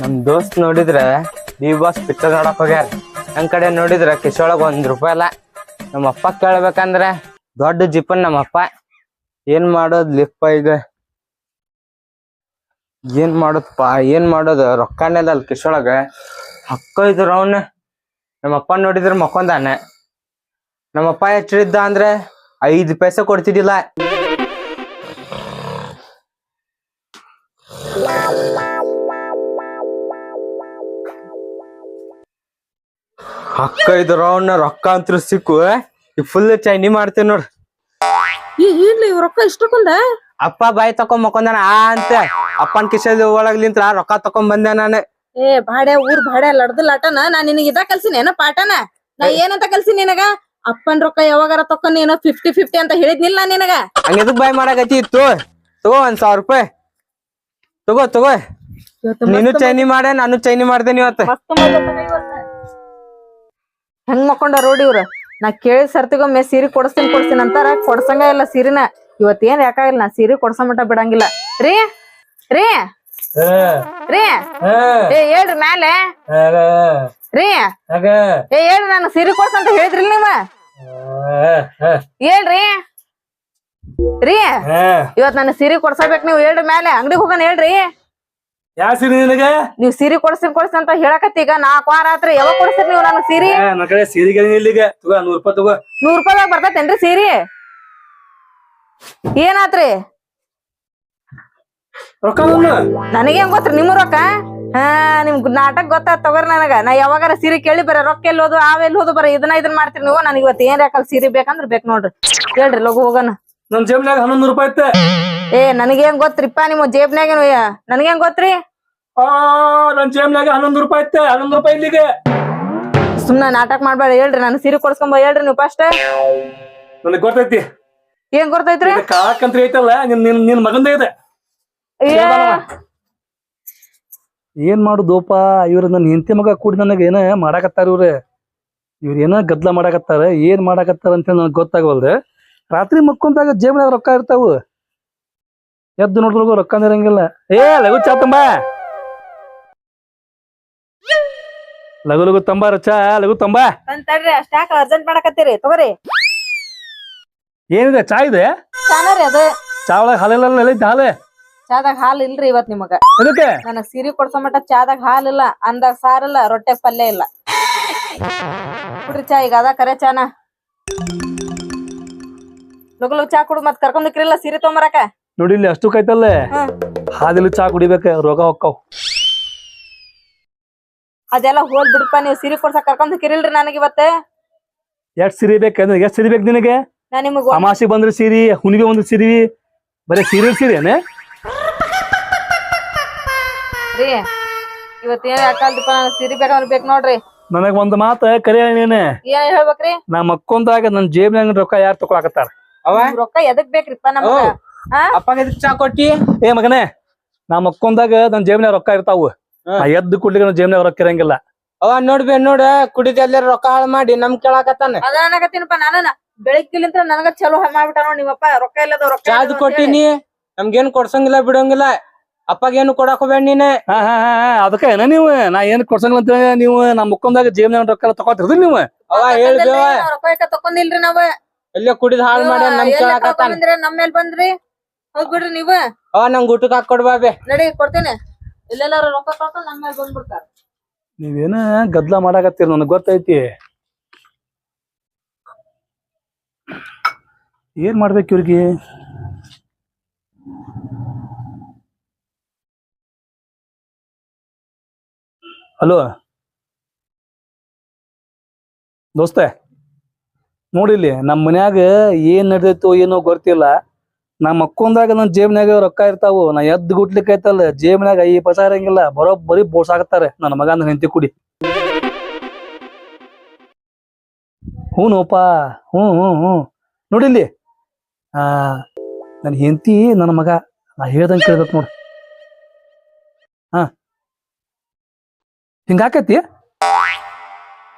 ನಮ್ ದೋಸ್ತ್ ನೋಡಿದ್ರೆ ಡಿ ಬಾಸ್ ಪಿಕ್ಚರ್ ನೋಡಕ್ ಹೋಗ್ಯಾರ. ನಮ್ ಕಡೆ ನೋಡಿದ್ರೆ ಕಿಶೊಳಗ್ ಒಂದ್ ರೂಪಾಯಿ ಇಲ್ಲ. ನಮ್ಮ ಅಪ್ಪ ಕೇಳ್ಬೇಕಂದ್ರ ದೊಡ್ಡ ಜಿಪನ್ ನಮ್ಮ ಅಪ್ಪ. ಏನ್ ಮಾಡೋದ್ ಲಿಪ್ಪ ಈಗ? ಏನ್ ಮಾಡೋದಪ್ಪ ಏನ್ ಮಾಡೋದು? ರೊಕ್ಕನೇ ಅಲ್ಲ ಕಿಶೊಳಗ ಹಕ್ಕ ಇದ್ರ ಅವನ್. ನಮ್ಮ ಅಪ್ಪ ನೋಡಿದ್ರೆ ಮಕ್ಕೊಂದಾನೆ ನಮ್ಮಪ್ಪ ಎಷ್ಟಿದ್ದ ಅಂದ್ರೆ ಐದು ಪೈಸೆ ಕೊಡ್ತಿದ್ದಿಲ್ಲ. ಅಕ್ಕ ಇದು ರೌಂಡ್ ರೊಕ್ಕ ಅಂತೂ ಸಿಕ್ಕು ಈಗ ಫುಲ್ ಚೈನಿ ಮಾಡ್ತೀವಿ ನೋಡ್ರಿ ಈ ಇರ್ಲಿ ಇವ್ ರೊಕ್ಕ ಇಷ್ಟಕ್ಕೊಂದ? ಅಪ್ಪ ಬಾಯಿ ತಕೊಂಡ್ ಮಕ್ಕೊಂದಾನ ಆ ಅಂತ. ಅಪ್ಪನ್ ಕಿಶಲ್ ಒಳಗ್ಲಿಂತ ರೊಕ್ಕ ತಕೊಂಡ್ ಬಂದೆ ನಾನು. ಏ ಬಾಡೆ ಊರ್ ಬಾಡೆ ಲಡ್ದು ಲಟನ ನಾ ನಿನಗ ಇದ ಕಲ್ಸಿನ ಏನೋ ಪಾಠನ ನಾ ಏನಂತ ಕಲ್ಸಿನಿ ನಿನಗ? ಅಪ್ಪನ್ ರೊಕ್ಕ ಯಾವಾಗಾರ ತಕ್ಕ ನೀನು? ಫಿಫ್ಟಿ ಫಿಫ್ಟಿ ಅಂತ ಹೇಳಿದ್ನಿಲ್ಲ ನಿನಗ? ಹಂಗ ಎದಕ್ ಬಾಯ್ ಮಾಡಕತ್ತಿ ಇತ್ತು? ತಗೋ ಒಂದ್ ಸಾವಿರ ರೂಪಾಯಿ. ತಗೋ ತಗೋ. ಇವತ್ತು ನೀನು ಚೈನಿ ಮಾಡ ನಾನು ಚೈನಿ ಮಾಡ್ದೆ ಇವತ್ತು. ಮಸ್ತ್ ಮಾಡ್ಲತ್ತಾನ ಇವತ್ತ. ಹೆಂಗ್ ಮಕ್ಕೊಂಡ ರೋಡ್ ಇವ್ರ? ನಾ ಕೇಳಿ ಸರ್ತಿಗೊಮ್ಮೆ ಸೀರೆ ಕೊಡಿಸ್ತೀನಿ ಕೊಡ್ತೀನಿ ಅಂತಾರ ಕೊಡ್ಸಂಗ ಇಲ್ಲ ಸೀರಿನ. ಇವತ್ ಏನ್ ಯಾಕಾಗಿಲ್ಲ ನಾ ಸೀರೆ ಕೊಡ್ಸ ಮಟ್ಟ ಬಿಡಂಗಿಲ್ಲ. ರೀ ರೀ. ರೀ. ಏ ಹೇಳ್ರಿ ಮ್ಯಾಲೆ. ರೀ? ಏ ಹೇಳ್ರಿ ನಾನು ಸೀರೆ ಕೊಡ್ಸಂತ ಹೇಳಿದ್ರಿ ನೀವ? ಹೇಳ್ರಿ? ರೀ? ಇವತ್ ನನ್ನ ಸೀರೆ ಕೊಡ್ಸಬೇಕ್ ನೀವು ಹೇಳ್ರಿ ಮೇಲೆ ಅಂಗಡಿ ಹೋಗೋಣ ಹೇಳ್ರಿ. ಯಾ ಸೀರೆ ನಿನಗೆ? ನೀವ್ ಸೀರೆ ಕೊಡ್ಸಿ ಕೊಡ್ಸಿ ಅಂತ ಹೇಳಕತ್ತಿ. ಈಗ ನಾಲ್ಕು ವಾರ ಆತ್ರಿ ಯಾವಾಗ ಕೊಡ್ಸಿರಿ ನೀವು ನನಗ್ ಸೀರೆ? ಏ, ನನ್ ಕಡೆ ಸೀರೆಗೆ ಇಲ್ಲಿಗೆ? ತಗೋ ನೂರ್ ರೂಪಾಯಿ ತಗೋ. ನೂರ್ ರೂಪಾಯಿದಾಗ ಬರ್ತೈತೇನ್ರಿ ಸೀರೆ? ಏನಾತ್ರಿ? ರೊಕ್ಕ ನನಗೆ ನನಗೇನ್ ಗೊತ್ತ್ರಿ ನಿಮ್ಮ ರೊಕ್ಕ? ಹಾ ನಿಮ್ ನಾಟಕ ಗೊತ್ತಾತ್ ತಗೋರಿ ನನಗ. ನಾ ಯಾವಾಗಾರ ಸೀರೆ ಕೇಳಿ ಬರ ರೊಕ್ಕ ಎಲ್ಲಿ ಹೋದು ಎಲ್ಲಿ ಹೋದು ಬರ ಇದನ್ನ ಇದನ್ನ ಮಾಡ್ತೀರಿ ನೀವು. ನನಗೆ ಇವತ್ತು ಏನ್ ಯಾಕಲ್ ಸೀರೆ ಬೇಕಂದ್ರ ಬೇಕ್ ನೋಡ್ರಿ. ಹೇಳ್ರಿ ಲಗು ಹೋಗೋಣ. ನನ್ ಜೇಬ್ನಾಗ ಹನ್ನೊಂದು ರೂಪಾಯಿ ಐತೆ. ಏ ನನಗೇನ್ ಗೊತ್ತ್ರಿಪ್ಪ ನಿಮ್ಮ ಜೇಬ್ನಾಗ ನನಗೇನ್ ಗೊತ್ತ್ರಿ? ಆ ನನ್ ಜೇಬ್ನಾಗ ಹನ್ನೊಂದು ರೂಪಾಯಿ ಐತೆ. ಹನ್ನೊಂದು ರೂಪಾಯಿ ಇಲ್ಲಿಗೆ. ಸುಮ್ನ ನಾಟಕ ಮಾಡ್ಬೇಡ ಹೇಳ್ರಿ. ನಾನು ಸೀರೆ ಕೊಡ್ಸ್ಕೊಂಬ ಹೇಳ್ರಿ ನೀವು ಫಸ್ಟ್ ನನಗ್ ಗೊತ್ತೈತಿ. ಏನ್ ಗೊತ್ತೈತ್ರಿ? ಕಾಕಂತ್ರಿ ಐತಲ್ಲ ನಿನ್ ನಿನ್ ನಿನ್ ಮಗಂದೇ ಇದೆ. ಏ, ಏನ್ ಮಾಡುದೋಪ? ಇವ್ರ ನನ್ನ ಹೆಂಡತಿ ಮಗ ಕೂಡಿ ನನಗೆ ಏನ ಮಾಡಾಕತ್ತಾರ ಇವ್ರೆ? ಇವ್ರ ಏನ ಗದ್ಲ ಮಾಡಾಕತ್ತಾರ? ಏನ್ ಮಾಡಾಕತ್ತಾರ ಅಂತ ನನಗೆ ಗೊತ್ತಾಗವಲ್ದು. ರಾತ್ರಿ ಮಕ್ಕೊಂತಾಗ ಜೇಬ್ನಾಗ ರೊಕ್ಕ ಇರ್ತಾವು. ಎದ್ದು ನೋಡಿದ್ರು ರೊಕ್ಕ ಇರಂಗಿಲ್ಲ ಏ ಲಘು ಚಾ ತಂಬ. ಲಘು ಲಘು ತಂಬಾ ರಚಾ ಲಘು ತಂಬ. ಅಷ್ಟಾಕ ಅರ್ಜೆಂಟ್ ಮಾಡಕತ್ತೀರಿ? ತಗೋರಿ. ಏನಿದೆ? ಚಾ ಇದೆ? ಚಾನರಿ ಅದು ಚಾ ಒಳಗೆ ಹಾಲೆಲ್ಲ ಹಾಲೆ. ಚಾದಾಗ ಹಾಲ್ ಇಲ್ರಿ ಇವತ್ ನಿಮಗ. ಅದಕ್ಕೆ ನನಗ್ ಸೀರೆ ಕೊಡ್ಸೋ ಮಟ್ಟ ಚಾದಾಗ ಹಾಲ್ ಇಲ್ಲ ಅಂದಾಗ ಸಾರಿಲ್ಲ ರೊಟ್ಟೆ ಪಲ್ಯ ಇಲ್ಲ. ಕುಡ್ರಿ ಚಾ ಈಗ ಅದ ಕರೆ ಚಾನ. ಲಗು ಲಗು ಚಾ ಕುಡ್ ಮತ್ ಕರ್ಕೊಂಡ್ರಿಲ್ಲ ಸೀರೆ ತೊಗೊಂಬರಕ? ನೋಡಿ ಇಲ್ಲಿ ಅಷ್ಟು ಕೈತಲ್ಲ ಹಾಲಿಲ್ಲ ಹಾದಿಲ್ಲ ಚಾ ಕುಡಿಬೇಕ ರೋಗ ಹೊಕ್ಕಾವ್. ಅದೆಲ್ಲ ಹೋಲ್ ಬಿಡಪ್ಪ ನೀವು ಸೀರೆ ಕೊಡ್ಸಕ್ ಕರ್ಕೊಂಡ್ ಕಿರಿಲ್ರಿ ನನಗ್ ಇವತ್ತೆ. ಎಷ್ಟ್ ಸಿರಿ ಬೇಕಂದ್ರೆ ಎಷ್ಟ್ ಸಿರಿ ಬೇಕು ನಿನಗೆ? ನಾ ನಿಮಗ್ ಅಮಾಸಿ ಬಂದ್ರೆ ಸೀರಿ ಹುಣಿಗೆ ಬಂದ್ರೆ ಸೀರಿ ಬರೀ ಸೀರೆ ಸೀರೆ ಏನೇ ರೀ ಇವತ್ ಏನ್ ಯಾಕಲ್ದಿಪ್ಪ ನನಗ್ ಸೀರೆ ಬೇಕಂದ್ರ ಬೇಕ್ ನೋಡ್ರಿ. ನನಗ್ ಒಂದ್ ಮಾತ ಕರಿ ನೀನೆ. ಏನ್ ಹೇಳ್ಬೇಕ್ರಿ? ನಾ ಅಕ್ಕೊಂದಾಗ ನನ್ ಜೇಬ್ನ್ಯಾಗ ರೊಕ್ಕ ಯಾರು ತಕೊಳಕತ್ತಾರ? ಅವ ನಿಮ್ ರೊಕ್ಕ ಎದಕ್ ಬೇಕ್ರಿಪ್ಪ ನಮಗ? ಅಪ್ಪ ಹಾ ಅಪ್ಪಗೆ ಎದಕ್ ಚಾ ಕೊಟ್ಟಿ? ಏ ಮಗನೇ ನಾ ಅಕ್ಕೊಂದಾಗ ನನ್ ಜೇಬ್ನ್ಯಾಗ ರೊಕ್ಕ ಇರ್ತಾವು. ಹಾ. ನಾ ಎದ್ದು ಕುಡ್ಲಿಗೆ ನನ್ ಜೇಬ್ನ್ಯಾಗ ರೊಕ್ಕ ಇರಂಗಿಲ್ಲ. ಅವ ನೋಡ್ಬೇ ನೋಡ. ಕುಡಿದ ಎಲ್ಲಾರ ರೊಕ್ಕ ಹಾಳು ಮಾಡಿ ನಮ್ ಕೇಳಾಕತ್ತಾನ ಅದ ಅನ್ನಕತ್ತೀನಪ್ಪ ನಾನು ಬೆಳಗ್ಗಿಲಿಂತ್ರ ನನಗ ಚಲೋ ಮಾಡ್ಬಿಟ್ಟ ನೋಡಿ ನಿಮ್ಮಪ್ಪ ರೊಕ್ಕ ಇಲ್ಲದ ರೊಕ್ಕ ಚಾದ್ ಇಲ್ಲದ ಅಂತ ಹೇಳಿ. ಕೊಟ್ಟಿನಿ ನಮ್ಗೇನ್ ಕೊಡ್ಸಂಗಿಲ್ಲ ಬಿಡಂಗಿಲ್ಲ. ಅಪ್ಪಗೇನು ಕೊಡಾಕ್ ಹೋಗ್ಬೇಡ ನೀನೆ? ಹಾ ಹಾ ಹಾ ಹಾ, ಅದಕ್ಕ ಏನ ನೀವು? ನಾ ಏನ್ ಕೊಡ್ಸಂಗಿಲ್ಲ ಅಂತ ಹೇಳಿ ನೀವು ನಮ್ಮ ಮುಕ್ಕೊಂದಾಗ ಜೇಮ್ನ ರೊಕ್ಕ ಎಲ್ಲ ನೀವು? ಅವ ರೊಕ್ಕ ತಕೊಂಡಿಲ್ರಿ ನಾವ್? ಎಲ್ಲೇ ಕುಡಿದ್ ಹಾಳ್ ಮಾಡ ನಮ್ ಕೇಳಾಕತ್ತಾನ ಬಂದ್ರಿ? ನಮ್ಮ ಮೇಲ್ ಬಂದ್ರಿ? ಹೋಗ್ಬಿಡ್ರಿ ನೀವು. ಅವ ನಂಗ್ ಊಟಕ್ ಹಾಕೊಡ್ ಬೇ ನಡಿ ಕೊಡ್ತೇನೆ. ಇಲ್ಲೆಲ್ಲಾರು ರೊಕ್ಕ ಕಳ್ಕೊಂಡ್ ನಮ್ಮ ಮೇಲೆ ಬಂದ್ಬಿಡ್ತಾರ. ನೀವೇನ ಗದ್ಲ ಮಾಡಾಕತ್ತೀರ ನನಗ್ ಗೊತ್ತೈತಿ. ಏನ್ ಮಾಡ್ಬೇಕು ಇವ್ರಿಗೆ? ಹಲೋ. ದೋಸ್ತೆ, ನೋಡಿಲ್ಲಿ ನಮ್ಮ ಮನ್ಯಾಗ ಏನ್ ನಡೆದೈತೋ ಏನೋ ಗೊತ್ತಿಲ್ಲ. ನಮ್ಮ ಮಕ್ಕೊಂದಾಗ ನನ್ನ ಜೇಬ್ನ್ಯಾಗ ರೊಕ್ಕ ಇರ್ತಾವು. ನಾ ಎದ್ದು ಗುಟ್ಲಿಕ್ಕೆ ಐತಲ್ಲ ಜೇಬ್ನ್ಯಾಗ ಐ ಪೈಸ ಇರಂಗಿಲ್ಲ. ಬರೋಬ್ಬರಿ ಬೋಸಾಕತ್ತಾರೆ ನನ್ನ ಮಗ ಅಂದ್ರೆ ಹೆಂಡತಿ ಕುಡಿ. ಹ್ಞೂ ನೋಪ, ಹ್ಞೂ ಹ್ಞೂ ಹ್ಞೂ. ನೋಡಿಲ್ಲಿ? ಆ ನನ್ನ ಹೆಂತಿ ನನ್ನ ಮಗ, ನಾ ಹೇಳ್ದಂಗೆ ಕೇಳ್ಬೇಕು ನೋಡು. ಹಿಂಗಾಕೈತಿ?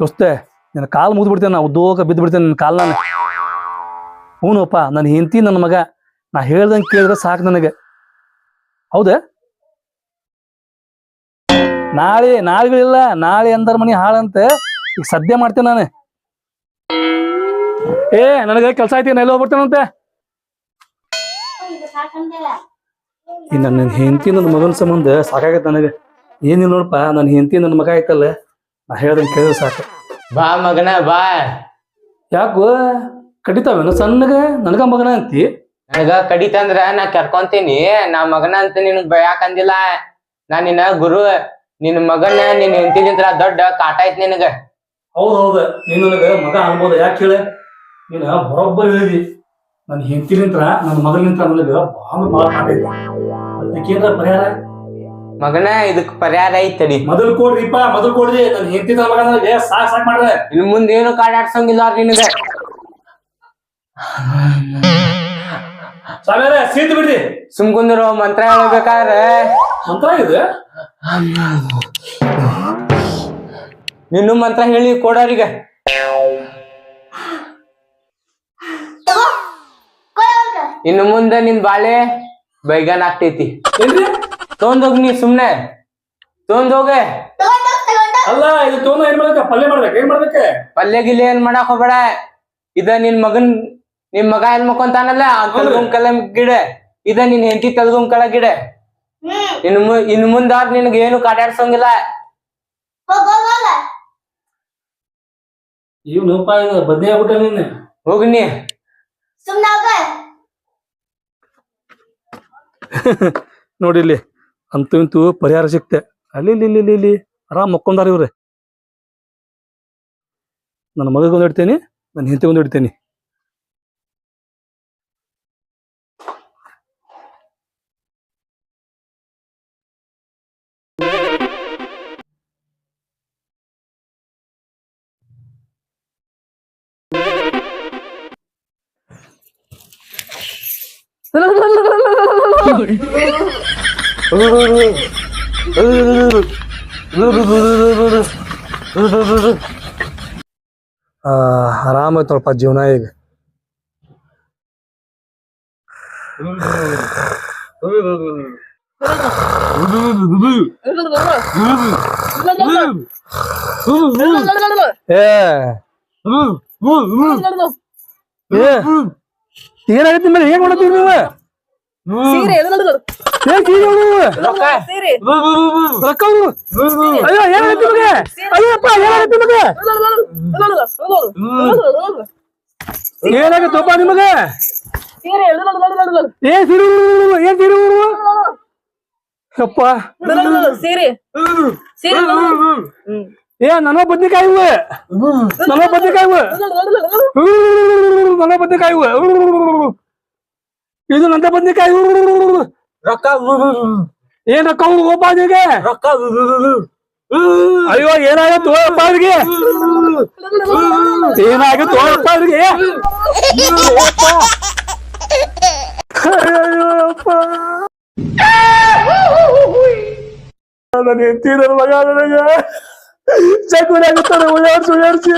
ದೋಸ್ತೆ ನಿನ್ನ ಕಾಲು ಮುಗಿದು ಬಿಡ್ತೇನೆ ನಾ ಉದ್ದೋಗ ಬಿದ್ದು ಬಿಡ್ತೇನೆ ನಿನ್ನ ಕಾಲು ನಾನು. ಹ್ಞೂನಪ್ಪ ನನ್ನ ಹೆಂಡತಿ ನನ್ನ ಮಗ ನಾ ಹೇಳ್ದಂಗೆ ಕೇಳಿದ್ರೆ ಸಾಕು ನನಗೆ. ಹೌದಾ? ನಾಳೆ ನಾಳೆಗಳಿಲ್ಲ ನಾಳೆ ಅಂದರ ಮನಿ ಹಾಳಂತೆ ಈಗ ಸದ್ಯ ಮಾಡ್ತೇನೆ ನಾನು. ಏ ನನಗೆ ಕೆಲಸ ಐತಿ ನಾ ಎಲ್ಲಿ ಹೋಗ್ಬಿಡ್ತೇನಂತೆ ನನ್ನ ಹೆಂಡತಿ ನನ್ನ ಮಗನ ಸಂಬಂಧ ಸಾಕಾಗತ್ತೆ ನನಗೆ. ಏನಿಲ್ಲ ನೋಡಪ್ಪ ನನ್ನ ಹೆಂಡತಿ ನನ್ನ ಮಗ ಐತಲ್ಲ ನಾ ಹೇಳ್ದಂಗೆ ಕೇಳಿದ್ರೆ ಸಾಕು. ಬಾ ಮಗನ ಬಾ. ಯಾಕೋ ಕಡಿತಾವೇನು ಸಣ್ಣಗ? ನನಗ ಮಗನ ಅಂತಿ? ನನಗ ಕಡಿತಂದ್ರ ನಾ ಕರ್ಕೊಂತೀನಿ ನಾ ಮಗನ ಅಂತ ನಿನಗ್ ಬಯಾಕಂದಿಲ್ಲ ನಾ ನಿನ್ನ ಗುರು ನಿನ್ನ ಮಗನ ನಿನ್ ಹೆಂಡತಿಲಿಂತ್ರ ದೊಡ್ಡ ಕಾಟ ಐತ್ ನಿನಗ. ಹೌದು ಹೌದು ನೀನು ನನಗೆ ಮಗ ಅನ್ಬೋದು. ಯಾಕೆ ಹೇಳ? ನೀನು ಬರೋಬ್ಬರ್ ಹೇಳಿದಿ. ನನ್ನ ಹೆಂಡತಿನಿಂತ್ರ ನನ್ನ ಮಗನಿಂತ್ರ ಬಹಳ ಭಾಳ ಭಾಳ ಕಾಟೈತಿ ಅದಕ್ಕೇನ್ರ ಪರಿಹಾರ? ಮಗನ ಇದಕ್ ಪರಿಹಾರ ಐತಡಿ. ಮೊದಲು ಕೊಡ್ರಿಪ್ಪ ಮೊದಲು ಕೊಡ್ರಿ. ನನ್ ಹೆಂಡತಿ ನನ್ನ ಮಗ ನನಗೆ ಸಾಕ್ ಸಾಕ್ ಮಾಡ್ರೆ ಇನ್ ಮುಂದ್ ಏನು ಕಾಡಾಡ್ಸಂಗಿಲ್ಲ ಆಡ್ಸಂಗಿಲ್ಲ ನಿನಗ. ಸಾವಿರ ಸೀಟ್ ಬಿಡ್ರಿ. ಸುಮ್ ಕುಂದ್ರು ಮಂತ್ರ ಹೇಳ್ಬೇಕಾದ್ರೆ. ಮಂತ್ರ ಇದೆ? ನಿನ್ನು ಮಂತ್ರ ಹೇಳಿ ಕೊಡೋರಿಗೆ. ಇನ್ನು ಮುಂದೆ ನಿನ್ ಬಾಳೆ ಬೈಗನ್ ಆಗ್ತೈತಿ. ಏನ್ರಿ ತೊಗೊಂಡೋಗ್ ನೀ ಸುಮ್ನೆ. ತೊಗೊಂಡೋಗೆ. ಅಲ್ಲ ಇದು ತೋನ ಏನ್ ಮಾಡ್ಬೇಕ? ಪಲ್ಯ ಮಾಡ್ಬೇಕು ಏನ್ ಮಾಡ್ಬೇಕ? ಪಲ್ಯ ಗಿಲ್ಯ ಏನ್ ಮಾಡಕ್ ಹೋಗ್ಬೇಡ. ಇದ ನಿನ್ ಮಗನ್ ನಿಮ್ ಮಗ ಎಲ್ ಮಕ್ಕೊಂತಾನಲ್ಲ ತಲ್ಗುಂಕಲ ಗಿಡ. ಇದ ನಿನ್ ಹೆಂಡತಿ ತಲ್ಗುಂಕಳ ಗಿಡ. ಇನ್ನು ಇನ್ ಇನ್ನು ಮುಂದಾದ್ ನಿನಗೆ ಏನು ಕಾಟಾಡ್ಸಂಗಿಲ್ಲ ಬದ್ನೆ ಆಗ್ಬಿಟ್ಟ ನೀನು ಹೋಗಿ ನೀ ನೋಡಿ ಇಲ್ಲಿ ಅಂತೂ ಇಂತೂ ಪರಿಹಾರ ಸಿಕ್ತೆ. ಅಲ್ಲಿ, ಇಲ್ಲಿ ಇಲ್ಲಿ ಇಲ್ಲಿ ಆರಾಮ್ ಮಕ್ಕೊಂದಾರ ಇವ್ರೆ. ನನ್ನ ಮಗಗೊಂದು ಇಡ್ತೇನೆ, ನನ್ನ ಹೆಂಡತಿಗೊಂದು ಇಡ್ತೇನೆ. ಆರಾಮ ಐತಲ್ಪ ಜೀವನ ಈಗ. ಏ. ಏ. ಏನಾಗೈತಿ ಮೇಲೆ ಏನ್ ಮಾಡತ್ತೀರಿ ನೀವು? ಏನಾಗತ್ತಪ್ಪ ನಿಮಗೆ ಸೀರೆ ಏನ್ ಸೀರೆ? ಏನ್ ಸೀರೆ? ಯಪ್ಪ ಸೀರೆ ಸೀರೆ ಏ ನನ್ನ ಬದ್ನಿಕಾಯಿ ಇವು ನನ್ನ ಬದ್ನಿಕಾಯಿ ಇವು ನನ್ನ ಬದ್ನಿಕಾಯಿ ಇದು ನನ್ನ ಬದ್ನಿಕಾಯಿ ರೊಕ್ಕ ಏನ್ ರೊಕ್ಕ ಹೋಗಪ್ಪ ರೊಕ್ಕ ಅಯ್ಯೋ ಏನಾಗತ್ತು ಅವ್ರಿಗೆ? ಏನಾಗತ್ತು ಅಪ್ಪ ನನ್ನ ಹೆಂಡತಿ ನನ್ನ ಮಗ ನನಗೆ ಚಕುರಿ ಆಗುತ್ತಾನೆ ಉಳ್ಳಾಡ್ಸಿ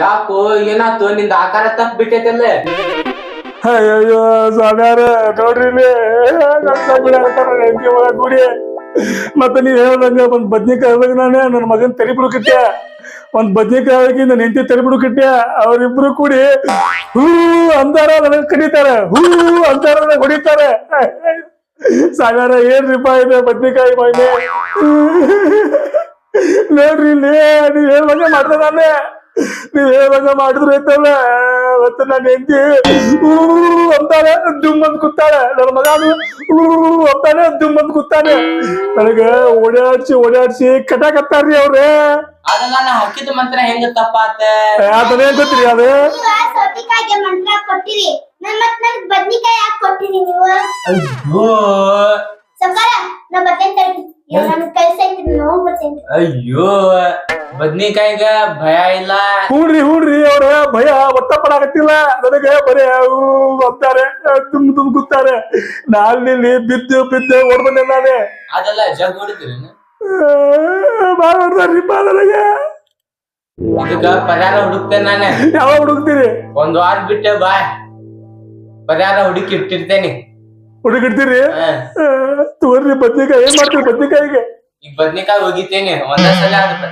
ಯಾಕೋ ಏನಾಯ್ತು? ನಿಂದ ಆಕಾರ ತಪ್ಪ ಬಿಟ್ಟೈತಲ್ಲ? ಅಯ್ಯಯ್ಯೋ, ಸ್ವಾಮ್ಯಾರ, ನೋಡ್ರಿ ಕೂಡಿ. ಮತ್ತೆ ನೀವ್ ಹೇಳ್ದಂಗ ಒಂದ್ ಬದ್ನಿಕಾಯಿ ಒಳಗೆ ನಾನೇ ನನ್ನ ಮಗನ್ ತಲೆ ಬಿಡುಕಿಟ್ಟೆ. ಒಂದ್ ಬದ್ನಿಕಾಯಿ ಹಾಕಿ ನನ್ನ ಹೆಂಡತಿ ತಲೆ ಬಿಡುಕಿಟ್ಟೆ. ಅವ್ರಿಬ್ರು ಕೂಡಿ, ಹೂ ಅಂತಾರ ನನಗ್ ಕಡಿತಾರೆ ಹೂ ಅಂತಾರ ನನಗ್ ಹೊಡಿತಾರೆ. ಸಾಗರ ಏನ್ರಿಪ್ಪ ಇದೆ ಬದ್ನಿಕಾಯಿ ಮೈನೆ ನೋಡ್ರಿ ಇಲ್ಲಿ, ನೀವ್ ಹೇಳ್ದಂಗ ಮಾಡ್ದೆ ನೀವ್ ಹೇಳ್ದಂಗ ಮಾಡಿದ್ರು ಐತಲ್ಲ ಮತ್ತೆ ನನ್ನ ಹೆಂಡತಿ ಅಂತಾಳೆ ದುಮ್ ಅಂತ ಕೂತಾಳೆ. ನನ್ನ ಮಗ ಅಂತಾನೆ ದುಮ್ ಅಂತ ಕೂತಾನೆ. ನನಗ ಓಡಾಡ್ಸಿ ಓಡಾಡ್ಸಿ ಕಟಾಕತ್ತಾರ್ರಿ ಅವ್ರೆ. ಅದನ್ನ ನಾ ಹಾಕಿದ ಮಂತ್ರ ಹೆಂಗ ತಪ್ಪಾತ ಅದನ್ನೇನ್ ಗೊತ್ತ್ರಿ ಅದು? ಸೌತಿಕಾಯಿಗೆ ಮಂತ್ರ ಕೊಟ್ಟಿರಿ. ನನ್ ಮತ್ ನನ್ ಬದ್ನಿಕಾಯಿ ಯಾಕೆ ಕೊಟ್ಟಿರಿ ನೀವು? ಅಯ್ಯೋ. ಸಕಾರ ನಾ ಬರ್ತೇನೆ ಅಯ್ಯೋ. ಬದ್ನಿಕಾಯಿಗ ಭಯ ಇಲ್ಲ. ಹೂಡ್ರಿ ಹೂಡ್ರಿ ಅವ್ರ ಭಯ ಒತ್ತ ಪಡಾಕತ್ತಿಲ್ಲ ನನಗೆ ಬರೀ ಅಂತಾರೆ ತುಂಬ ತುಂಬ ಕೂತಾರೆ. ನಾಲ್ನಲ್ಲಿ ಬಿದ್ದು ಬಿದ್ದು ಓಡ್ಬಂದೆ ನಾನೇ. ಅದೆಲ್ಲ ಜಗ್ ಹೊಡಿದ್ರಿ ಬಾಳ ಹೊಡ್ದಾರ್ರಿಪ್ಪ ನನಗೆ. ಇದಕ್ಕ ಪರಿಹಾರ ಹುಡುಕ್ತೇನೆ ನಾನೇ. ಯಾವಾಗ ಹುಡುಕ್ತೀರಿ? ಒಂದ್ ವಾರ ಬಿಟ್ಟೆ ಬಾ. ಪರಿಹಾರ ಹುಡುಕಿ ಇಟ್ಟಿರ್ತೇನಿ. ಹುಡುಗಿಡ್ತೀರಿ. ತೋರ್ರಿ ಬದ್ನಿಕಾಯಿ. ಏನ್ ಮಾಡ್ತೀರಿ ಬದ್ನಿಕಾಯಿಗೆ? ಈಗ ಬದ್ನಿಕಾಯಿ ಹೋಗಿತೇನಿ ಒಂದೇ ಸಲ ಆಗುತ್ತೆ